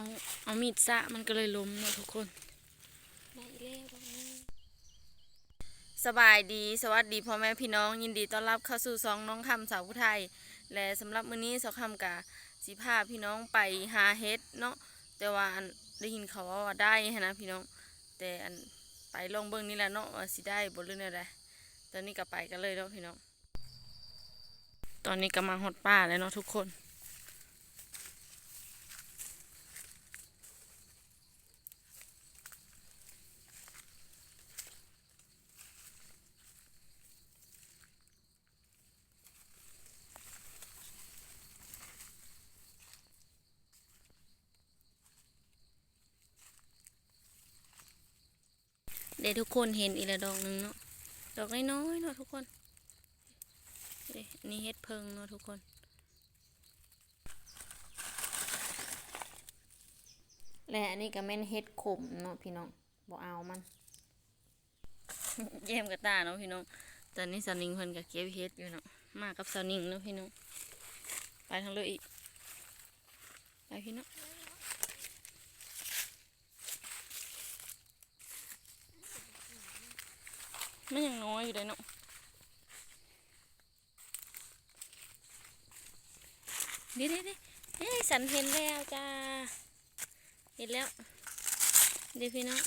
เอาเอามีดซะมันก็เลยล้มเนาะทุกคนได้แล้วดอกนึงสบายดีสวัสดีพ่อแม่พี่น้องยินดีต้อนรับเข้าสู่ซองน้องคำสาวผู้ไทย และสำหรับมื้อนี้สาวคำกะสิพาพี่น้องไปหาเฮ็ดเนาะแต่ว่าได้ยินเขาว่าว่าได้นนะพี่น้อง แต่อันไปลองเบิ่งนี่แหละเนาะว่าสิได้บ่หรือแนวใดตอนนี้ก็ไปกันเลยเนาะพี่น้อง ตอนนี้ก็มาฮอดป้าแล้วเนาะทุกคน ทุกคนเห็นอีกแล้วดอกหนึ่งเนาะดอกน้อยๆเนาะทุกคนเดี๋ยวอันนี่เฮ็ดเพิงเนาะทุกคนและอันนี้ก็แม่นเฮ็ดขมเนาะพี่น้องบ่เอามันเยี่ยมกับตาเนาะพี่น้องตอนนี้สาวนิงเพิ่นก็เก็บเฮ็ดอยู่เนาะมากับสาวนิงเนาะพี่น้องไปทางเลยอีกไปพี่น้อง มันยังน้อยอยู่เลยเนาะเดี๋ยวเดี๋ยวเดี๋ยวเฮ้ยสันเห็นแล้วจ้า เห็นแล้ว เดี๋ยวพี่น้อง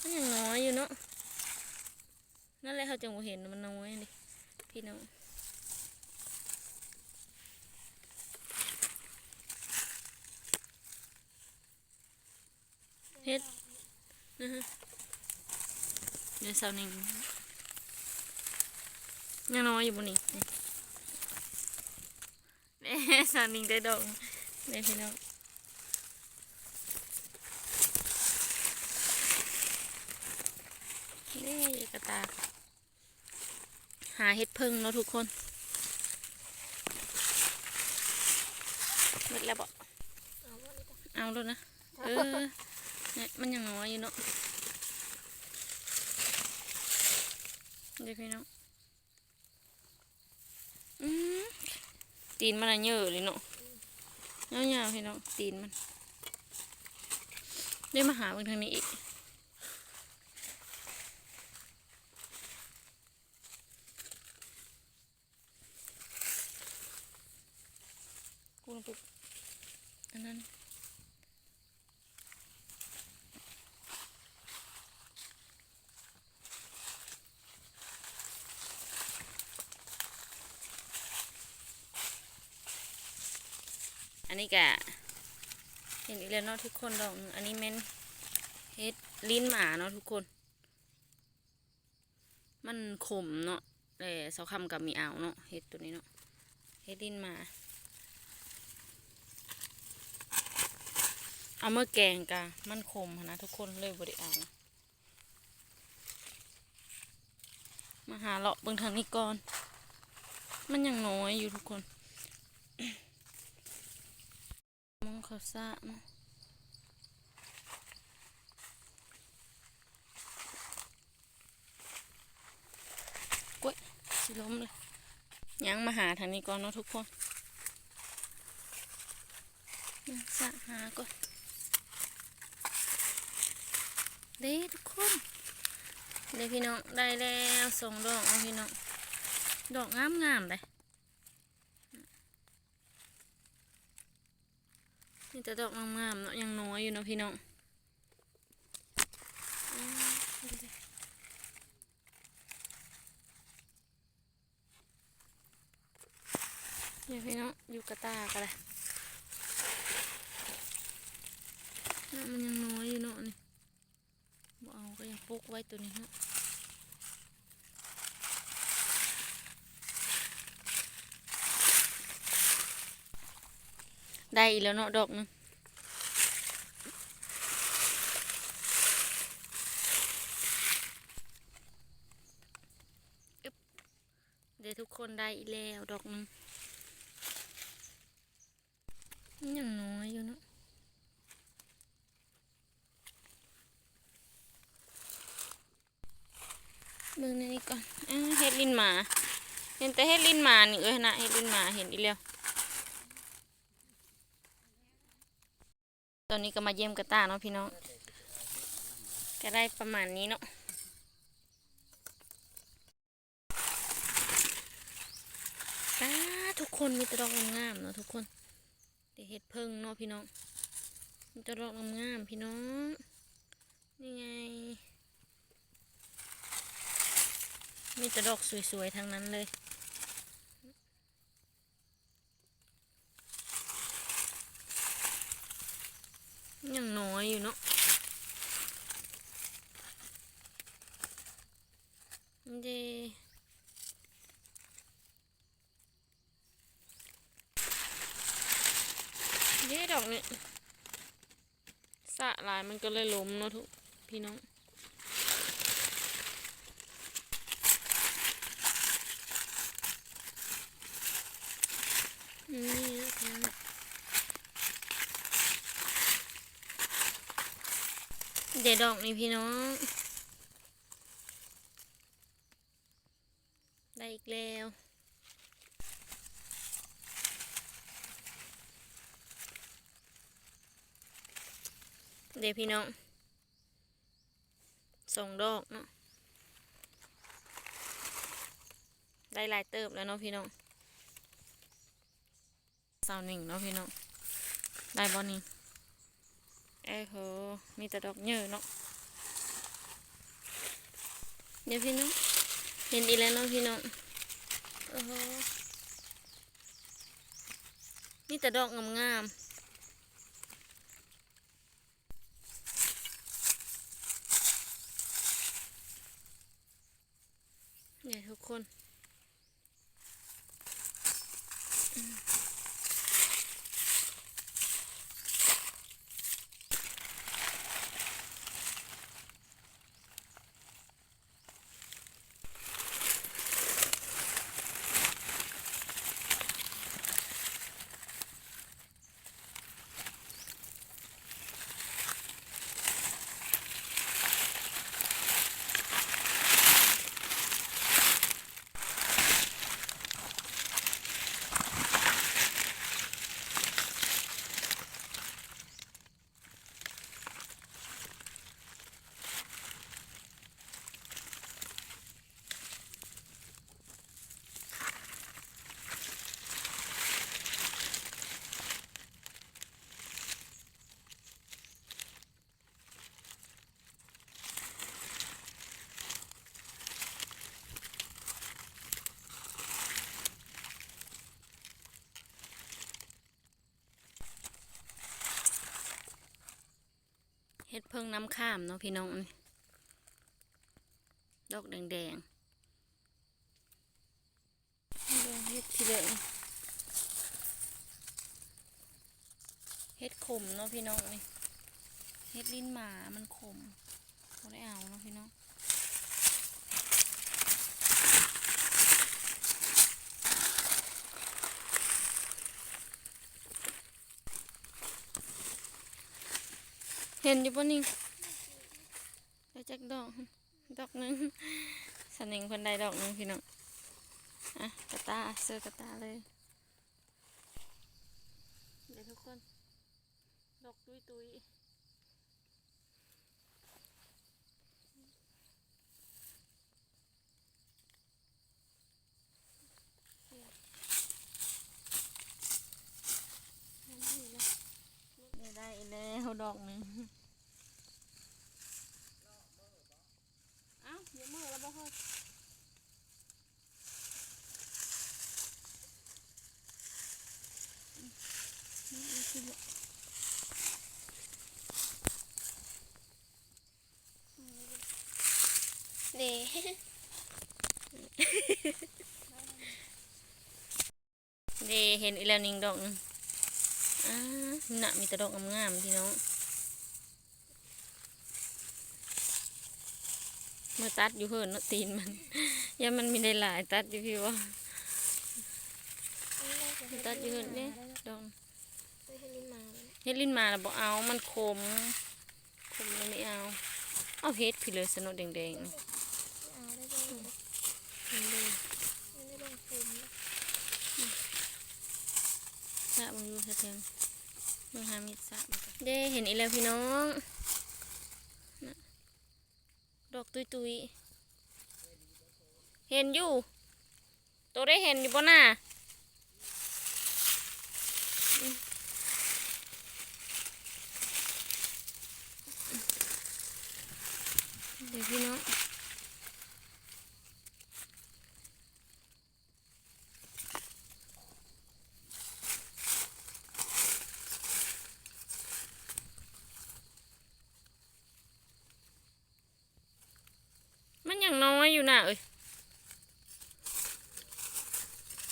มันยังน้อยอยู่เนาะ นั่นแหละเขาจังบ่เห็นมันน้อยดิพี่น้องเฮ็ดนะฮะ เดี๋ยวสาหนึ่งยังน้อยอยู่บนนี้นี่เอ๊ะสาวหนึ่งได้ดอกนี่พี่น้องนี่กระตากหาเห็ดพึ่งเนาะทุกคนหมดแล้วบอกเอาว่เลยจ้ะเอาแล้วนะ เออเนี่ยมันยังน้อยอยู่เนาะ เดี๋ยวพี่น้องอืมตีนมันอะเยอะเลยเนาะยาวๆพี่น้องตีนมัน ได้มาหาบิ่งทางนี้อีกลงไปอันนั้น อั นนี้กะเห็นอีกแล้วเนาะทุกคนดอกอันนี้แม่นเฮ็ดลิ้นหมาเนาะทุกคน มันขมเนาะแต่เสาคำกับมีอ่าวเนาะเฮ็ดตัวนี้เนาะเฮ็ดลิ้นหมาเอาเมื่อแกงกะมันขมนะทุกคนเลยบริเอามาหาเลาะเบิ่งทางนี้ก่อน มันยังน้อยอยู่ทุกคน ขาซะเนาะกล้วยสิล้มเลยยังมาหาทางนี้ก่อนเนาะทุกคนยังสะหาก่อนเด้ทุกคนเด้พี่น้องได้แล้วสองดอกเอาพี่น้อง ดอกงามๆเลย นี่จะดอกงามๆเนาะยังน้อยอยู่เนาะพี่น้องอืมดูสิเดี๋ยพี่น้องอยู่กระตากันเลยน่มันยังน้อยอยู่เนาะนี่บ่เอาก็ยังปลูกไว้ตัวนี้เนาะ ได้อีกแล้วเนาะดอกนึงเดี๋ยวทุกคนได้อีกแล้วดอกนึงยังน้อยอยู่เนาะเบิ่งในนี้ก่อนเฮ็ดลินหมา เห็นแต่เฮ็ดลินหมานี่เอ้ยนะเฮ็ดลินหมาเห็นอีแล้ว อนนี้ก็มาเยี่ยมกระตาเนาะพี่น้องก็ได้ประมาณนี้เนาะทุกคนมีต่ดอกงามเนาะทุกคนเดี๋ยวเห็ดเพิ่งเนาะพี่น้อง มีต่ดอกงามพี่น้อง นี่ไง มีต่ดอกสวยๆทั้งนั้นเลย ยังน้อยอยู่เนาะเดเด้ดอกนี้สะลายมันก็เลยล้มเนาะทุก พี่น้อง นี่นะคะเดี๋ยวดอกนี่พี่น้อง ได้อีกแล้วเดี๋ยวพี่น้อง สองดอกเนาะได้ลายเติบแล้วเนาะพี่น้องสาวหนึ่งเนาะพี่น้องได้บอนี่เอ้โหมีแต่ดอกเยอะเนาะเดี๋ยวพี่น้องเห็นอีแล้วเนาะพี่น้องโอ้โหมีแต่ดอกงามๆ เนี่ยทุกคน พิ่งน้ำข้ามเนาะพี่น้องนี่ดอกแดงแดงเฮ็ดทีเดียวเฮ็ดขมเนาะพี่น้องนี่เฮ็ดลิ้นหมามันขมขอได้เอาเนาะพี่น้อง เห็นอยู่ปะนี่ได้จักดอก ดอกหนึงสนิงคนใดดอกหนึงพี่น้องอะกระตาเสื้อกระตาเลยเดี๋ยวทุกคน ดอกตุยตุยนี่ได้แล้วดอกหนึ่งเอ้าเดี๋ยวมือแล้วบ่ค่อยนี่อีกทีละ เด้เดเห็นอีแล้วนิงดอกนึงอ่าหน่ะมีแต่ดอกงามๆพี่น้องเมื่อตัดอยู่เหินเนาะตีนมันย่ามันมีได้หลายตัดอยู่พี่ว่าตัดอยู่เหินเนี่ยดอกไปให้ลิ้นมาเฮ็ดลิ้นมาแล้วบ่เอา มันขมขมเลยไม่เอา เอาเฮ็ดพี่เลยสนุกแดงๆนี่ เอาได้บ้าง เห็นเลยไม่ได้ลงทุนถ้างดูสะเทียงมึงหามิดสะเด้เห็นอีแล้วพี่น้องนะดอกตุยตุยเห็นอยู่ ตัวได้เห็นอยู่บนหน้าเดี๋ยวพี่น้อง มันยังน้อยอยู่น่ะเอ้ย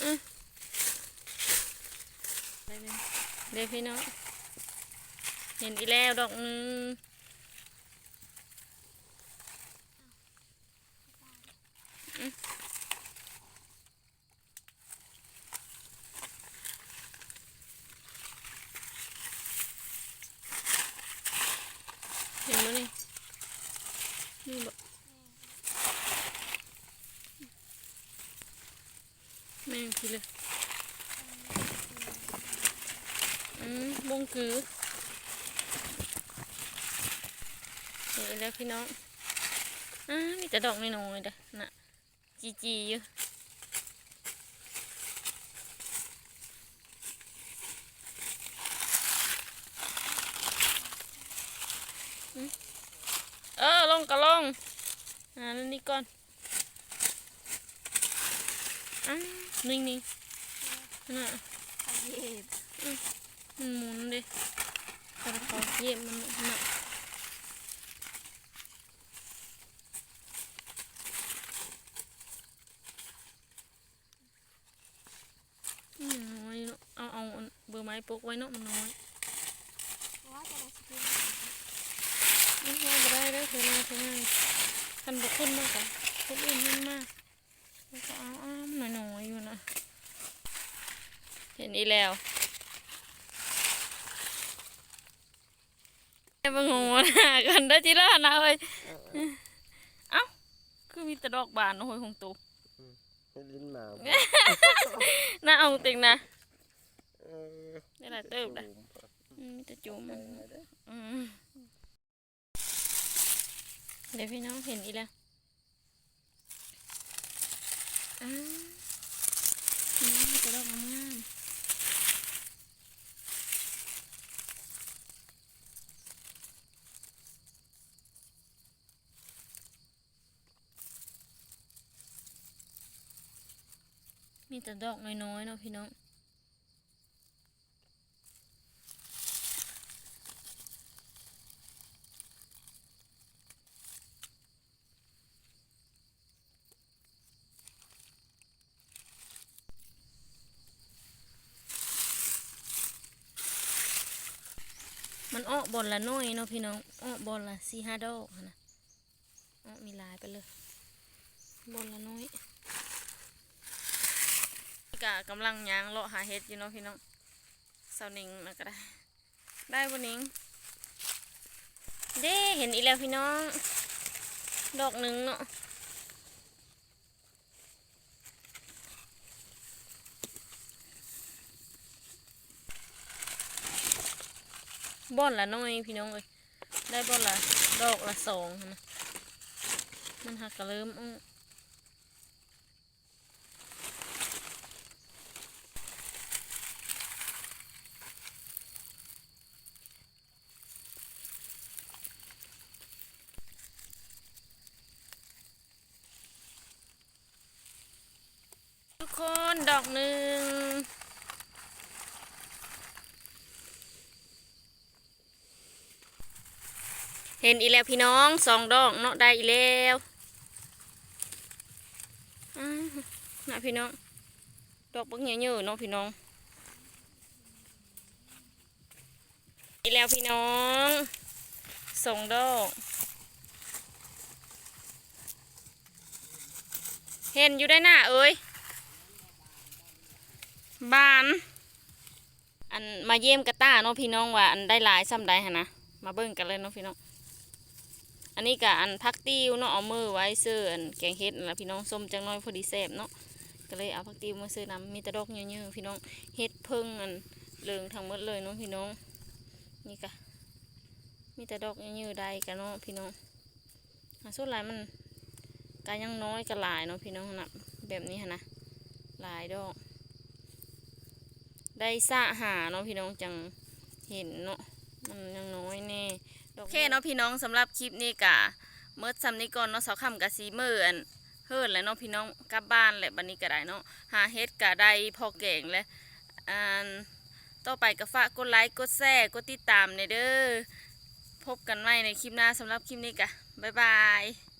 อือ เดี๋ยวพี่น้องเห็นอีแล้วดอกนึงอือเห็นมั้ยนี่นี่บอก แม่งทีเลยอืมบ งคือเห็นแล้วพี่น้องอ่ามีแต่ดอกน้อยๆเด้อน่ะจีจีอยู่อืมเออลงก็ลงอ่านั่นนี่ก่อนอ่านิ่งๆน่ะเย็บ มันหมุนดิกระเพาะเย็บมันน่ะอืมน้อยเนาะเอาเอาเบอร์ไม้ปกไว้เนาะมันน้อยนไม่ใช่ไม่ได้แล้วเธอมาเธอง่ายคันบุกขึ้นมากกว่าคนอื่นขึ้นมากแล้วก็เอาอ้ามหน่อยๆอยู่นะเห็นอีแล้ว ไอ้บังงวนะกันได้ทีละนะเอ้ยเอ้าคือมีแต่ดอกบานโอ้ยของตูให้ลิ้นหนาวน่าเอาจริงนะเออได้หลายเติบเลยอืมมีแต่จุ่มมันอืมเดี๋ยวพี่น้องเห็นอีกแล้วอ้าวนี่มีแต่ดอกงาม มีแต่ดอกน้อยๆเนาะพี่น้องมันอ้อบอลละน้อยเนาะพี่น้องอ้อบอลละสี่ห้าดอกนะอ้อมีลายไปเลยบอลละน้อย กะกำลังยางเลาะหาเห็ดอยู่เนาะพี่น้องสาหนิงนะก็ได้ ได้บนิงเด้เห็นอีกแล้วพี่น้อง ดอกหนึ่งเนาะบอลละน้อยพี่น้องเอ้ยได้บอลละดอกละสองนนะมันหักกระเริ่มอ้อ ทุกคนดอกหนึ่งเห็นอีแล้วพี่น้องสองดอกเนาะได้อีแล้วน่ะพี่น้อง ดอกบักเงี้ยเยอะเนาะพี่น้อง อีแล้วพี่น้องสองดอก เห็นอยู่ได้หน้าเอ้ย บ้าน อันมาเยี่ยมกระต้าเนาะพี่น้องว่าอันได้หลายซ้ำได้หนนะมาเบิ่งกันเลยเนาะพี่น้องอันนี้ก็อันพักติ้วเนาะเอามือไว้ซื้ออันแกงเฮ็ดนั่นล่ะพี่น้องส้มจังน้อยพอดีแซ่บเนาะก็เลยเอาพักติ้วมาซื้อนำมีต่ดอกเยอะๆพี่น้องเฮ็ดเพิ่งอันเลืองทั้งหมดเลยเนาะพี่น้อง นี่กะมีแต่ดอกยืดๆได้กันเนาะพี่น้องหาส่วนลายมันกายังน้อยก็หลายเนาะพี่น้องนะแบบนี้หั้นนะหลายดอก ได้สะหาเนาะพี่น้องจังเห็นเนาะมันยังน้อยแน่โอเคเนาะพี่น้องสำหรับคลิปนี้กะเมื่อซำนี้ก่อนเนาะเสาคำกะสีมืออันเฮิรนแล้วเนาะพี่น้องกลับบ้านแหละบันนี้ก็ได้เนาะหาเฮ็ดกะได้พอแก่งแล้วอันต่อไปก็ฝากกดไลค์กดแชร์กดติดตามในเด้อพบกันใหม่ในคลิปหน้าสำหรับคลิปนี้กะบ๊ายบาย